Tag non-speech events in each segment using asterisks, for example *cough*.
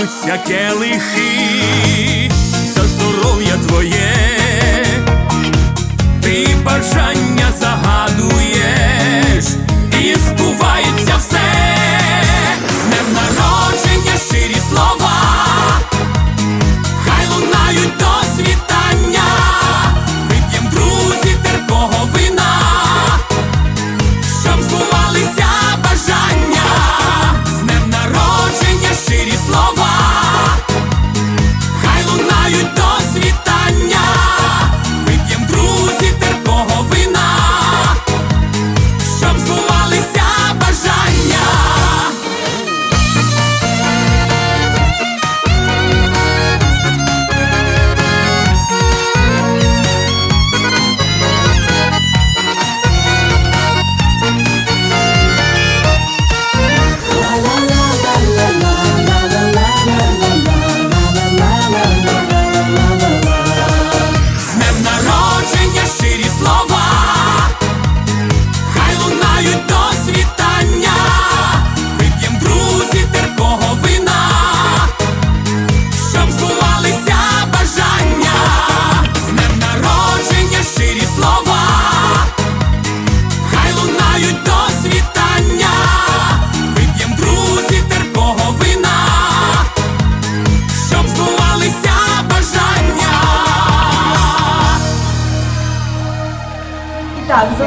Наливаються келихи. За здоров'я твоє, ти бажання загадуєш,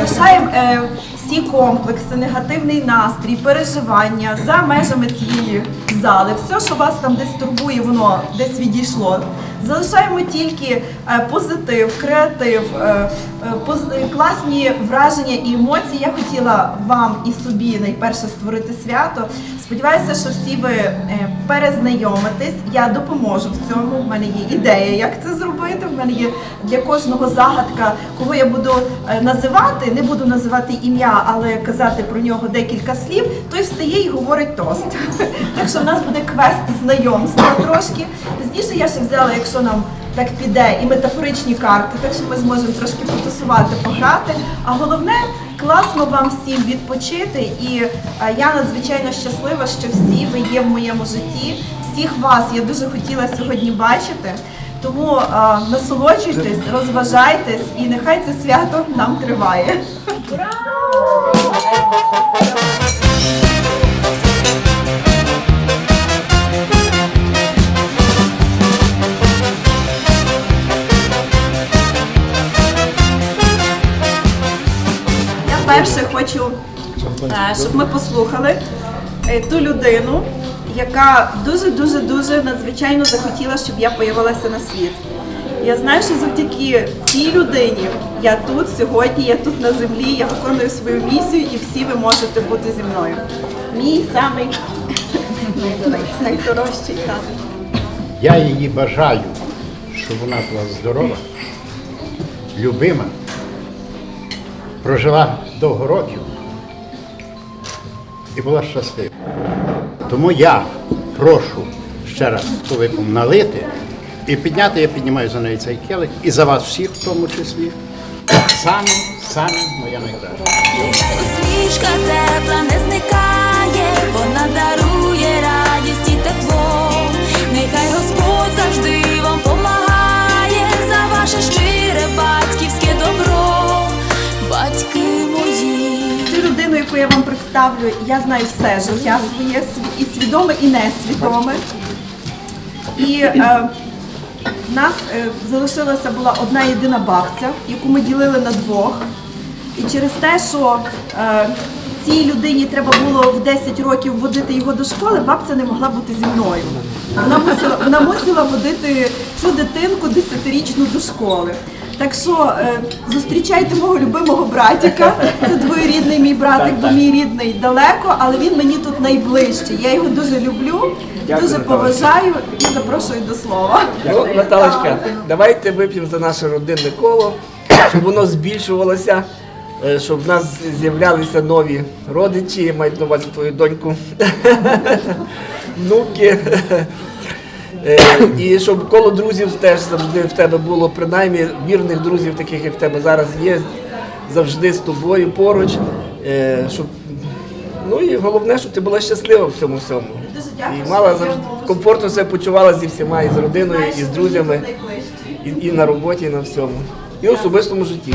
залишаємо е, всі комплекси, негативний настрій, переживання за межами цієї зали. Все, що вас там десь турбує, воно десь відійшло. Залишаємо тільки е, позитив, креатив, е, е, класні враження і емоції. Я хотіла вам і собі найперше створити свято. Сподіваюся, що всі ви перезнайомитесь. Я допоможу в цьому. В мене є ідея, як це зробити. В мене є для кожного загадка, кого я буду називати. Не буду називати ім'я, але казати про нього декілька слів. Той встає і говорить тост. *laughs* Так що в нас буде квест знайомства трошки. Пізніше я ще взяла, якщо нам так піде, і метафоричні карти, так що ми зможемо трошки потусувати, пограти. А головне класно вам всім відпочити. І е, я надзвичайно щаслива, що всі ви є в моєму житті. Всіх вас я дуже хотіла сьогодні бачити. Тому е, насолоджуйтесь, розважайтесь, і нехай це свято нам триває. Я хочу, е, щоб ми послухали е, ту людину, яка дуже дуже дуже надзвичайно захотіла, щоб я появилася на світ. Я знаю, що завдяки цій людині я тут сьогодні, я тут на землі, я виконую свою місію, і всі ви можете бути зі мною. Мій самий найдорожчий. Я її бажаю, щоб вона була здорова, любима, прожила довго років і була щаслива. Тому я прошу ще раз столиком налити і підняти, я піднімаю за неї цей келих, і за вас всіх в тому числі. Саме, саме моя найкраща. Усмішка тепла не зникає, вона дарує радість і тепло. Нехай яку я вам представлю, я знаю все життя своє, і свідоме, і несвідоме. І е, в нас е, залишилася була одна єдина бабця, яку ми ділили на двох. І через те, що е, цій людині треба було в 10 років водити його до школи, бабця не могла бути зі мною. Вона мусила, вона мусила водити цю дитинку 10-річну до школи. Так що е, зустрічайте мого любимого братіка. Це двоюрідний мій братик, бо мій рідний далеко, але він мені тут найближчий. Я його дуже люблю, дуже поважаю і запрошую до слова. Ну, Наталочка, давайте вип'ємо за наше родинне коло, щоб воно збільшувалося, е, щоб в нас з'являлися нові родичі, мають на увазі твою доньку, *laughs* внуки. Е, І щоб коло друзів теж завжди в тебе було, принаймні вірних друзів, таких як в тебе зараз є, завжди з тобою поруч. Е, Щоб, ну і головне, щоб ти була щаслива в цьому всьому. І мала завжди комфортно себе почувала зі всіма, і з родиною, і з друзями, і, і на роботі, і на всьому. І в особистому житті.